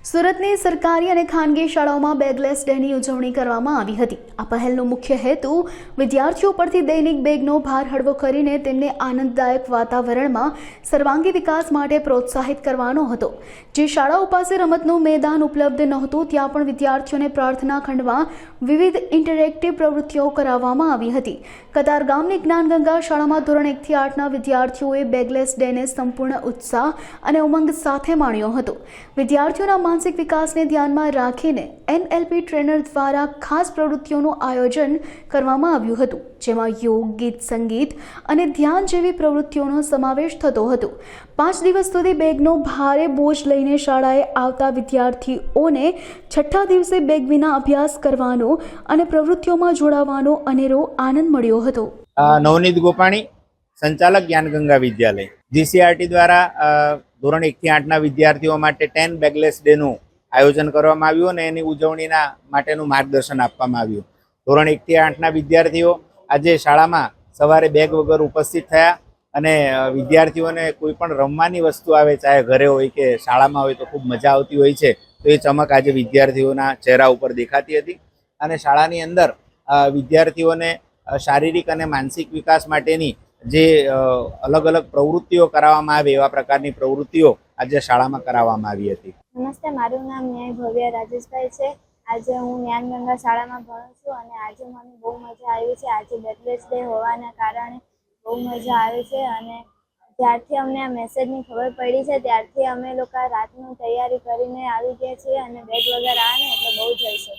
સુરતની સરકારી અને ખાનગી શાળાઓમાં બેગલેસ ડેની ઉજવણી કરવામાં આવી હતી. આ પહેલનો મુખ્ય હેતુ વિદ્યાર્થીઓ પરથી દૈનિક બેગનો ભાર હળવો કરીને તેમને આનંદદાયક વાતાવરણમાં સર્વાંગી વિકાસ માટે પ્રોત્સાહિત કરવાનો હતો. જે શાળાઓ પાસે રમતનું મેદાન ઉપલબ્ધ નહોતું, ત્યાં પણ વિદ્યાર્થીઓને પ્રાર્થના ખંડમાં વિવિધ ઇન્ટરેક્ટિવ પ્રવૃત્તિઓ કરાવવામાં આવી હતી. કતારગામની જ્ઞાનગંગા શાળામાં ધોરણ એકથી આઠના વિદ્યાર્થીઓએ બેગલેસ ડેને સંપૂર્ણ ઉત્સાહ અને ઉમંગ સાથે માણ્યો હતો. વિદ્યાર્થીઓના માનસિક વિકાસને ધ્યાનમાં રાખીને એનએલપી ટ્રેનર દ્વારા ખાસ પ્રવૃત્તિઓનું આયોજન કરવામાં આવ્યું હતું, જેમાં યોગ, ગીત સંગીત અને ધ્યાન જેવી પ્રવૃત્તિઓનો સમાવેશ થતો હતો. પાંચ દિવસ સુધી બેગનો ભારે બોજ લઈને શાળાએ આવતા વિદ્યાર્થીઓને છઠ્ઠા દિવસે બેગ વિના અભ્યાસ કરવાનો અને પ્રવૃત્તિઓમાં જોડાવાનો અનેરો આનંદ મળ્યો હતો. નવનીત ગોપાણી, સંચાલક જ્ઞાનગંગા વિદ્યાલય, જીસીઆરટી દ્વારા ધોરણ એકથી આઠના વિદ્યાર્થીઓ માટે ટેન બેગલેસ ડેનું આયોજન કરવામાં આવ્યું અને એની ઉજવણીના માટેનું માર્ગદર્શન આપવામાં આવ્યું. ધોરણ એકથી આઠના વિદ્યાર્થીઓ આજે શાળામાં સવારે બેગ વગર ઉપસ્થિત થયા અને વિદ્યાર્થીઓને કોઈ પણ રમવાની વસ્તુ આવે, ચાહે ઘરે હોય કે શાળામાં હોય તો ખૂબ મજા આવતી હોય છે, તો એ ચમક આજે વિદ્યાર્થીઓના ચહેરા ઉપર દેખાતી હતી. અને શાળાની અંદર વિદ્યાર્થીઓને શારીરિક અને માનસિક વિકાસ માટેની જે અલગ અલગ પ્રવૃત્તિઓ કરાવવામાં આવે એવા પ્રકારની પ્રવૃત્તિઓ આજે શાળામાં કરાવવામાં આવી હતી. નમસ્તે, મારું નામ ન્યાય ભવ્ય રાજેશભાઈ છે. આજે હું જ્ઞાનગંગા શાળામાં ભણું છું અને આજે મને બહુ મજા આવી છે. આજે બેટલેસ ડે હોવાના કારણે બહુ મજા આવે છે અને જ્યારથી અમને આ મેસેજની ખબર પડી છે, ત્યારથી અમે લોકો રાતનું તૈયારી કરીને આવી ગયા છીએ અને બેગ વગર આવે એટલે બહુ જઈ છે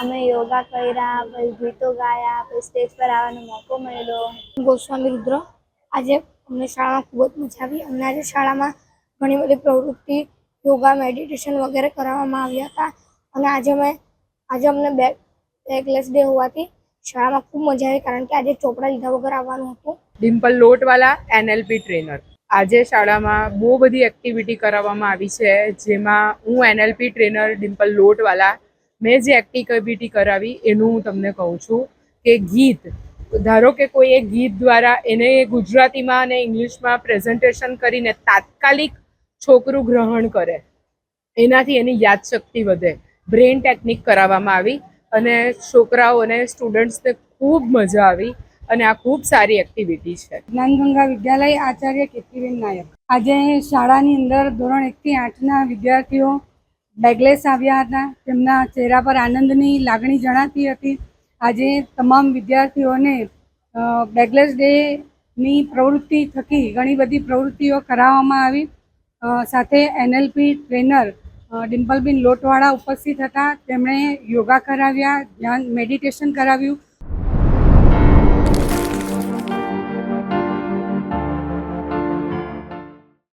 અમે યોગા કર્યા, પછી ગીતો ગાયા, પછી સ્ટેજ પર આવવાનો મોકો મળ્યો. ગોસ્વામી રુદ્ર, આજે અમને શાળામાં ખૂબ જ મજા આવી. અમને આજે શાળામાં ઘણી બધી પ્રવૃત્તિ, યોગા મેડિટેશન વગેરે કરાવવામાં આવ્યા હતા. અને આજે અમે, આજે અમને બે, બેકલેસ ડે હોવાથી શાળામાં ખૂબ મજા આવી, કારણ કે આજે ચોપડા લીધા વગર આવવાનું હતું. Dimple Lotwala NLP trainer. આજે શાળામાં બહુ બધી એક્ટિવિટી કરાવવામાં આવી છે, જેમાં હું એનએલપી ટ્રેનર ડિમ્પલ લોટવાલા મેં જે એક્ટિવિટી કરાવી, એનું હું તમને કહું છું કે ગીત, ધારો કે કોઈ એક ગીત દ્વારા એને ગુજરાતીમાં અને ઇંગ્લિશમાં પ્રેઝન્ટેશન કરીને તાત્કાલિક છોકરું ગ્રહણ કરે, એનાથી એની યાદશક્તિ વધે. બ્રેન ટેકનિક કરાવવામાં આવી અને છોકરાઓ અને સ્ટુડન્ટ્સને ખૂબ મજા આવી અને આ ખૂબ સારી એક્ટિવિટી છે. જ્ઞાનગંગા વિદ્યાલય આચાર્ય કીર્તિબેન નાયક. આજે શાળાની અંદર ધોરણ એકથી આઠના વિદ્યાર્થીઓ બેગલેસ આવ્યા હતા. તેમના ચહેરા પર આનંદની લાગણી જણાતી હતી. આજે તમામ વિદ્યાર્થીઓને બેગલેસ ડેની પ્રવૃત્તિ થકી ઘણી બધી પ્રવૃત્તિઓ કરાવવામાં આવી. સાથે એનએલપી ટ્રેનર ડિમ્પલબેન લોટવાળા ઉપસ્થિત હતા. તેમણે યોગા કરાવ્યા, ધ્યાન, મેડિટેશન કરાવ્યું.